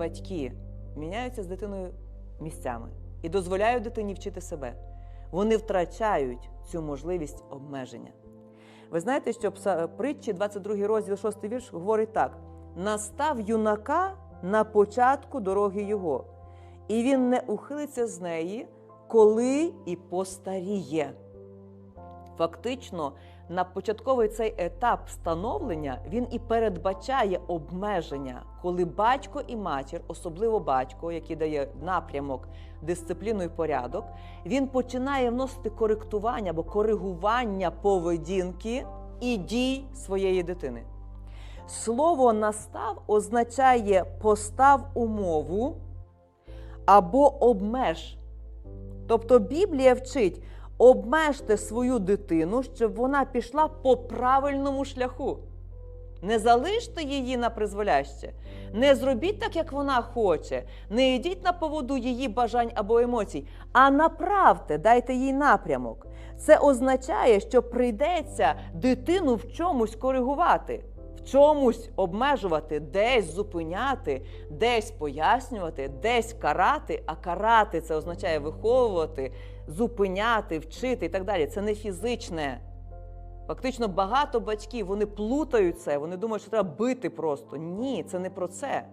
батьки міняються з дитиною місцями і дозволяють дитині вчити себе, вони втрачають цю можливість обмеження. Ви знаєте, що притчі, 22 розділ, 6 вірш, говорить так: настав юнака на початку дороги його, і він не ухилиться з неї, коли і постаріє. Фактично, на початковий цей етап становлення він і передбачає обмеження, коли батько і матір, особливо батько, який дає напрямок, дисципліну і порядок, він починає вносити коректування або коригування поведінки і дій своєї дитини. Слово настав означає постав умову або обмеж. Тобто Біблія вчить обмежте свою дитину, щоб вона пішла по правильному шляху. Не залиште її на призволяще, не зробіть так, як вона хоче, не йдіть на поводу її бажань або емоцій, а направте, дайте їй напрямок. Це означає, що прийдеться дитину в чомусь коригувати, чомусь обмежувати, десь зупиняти, десь пояснювати, десь карати. А карати це означає виховувати, зупиняти, вчити і так далі. Це не фізичне. Фактично багато батьків вони плутають це, вони думають, що треба бити просто. Ні, це не про це.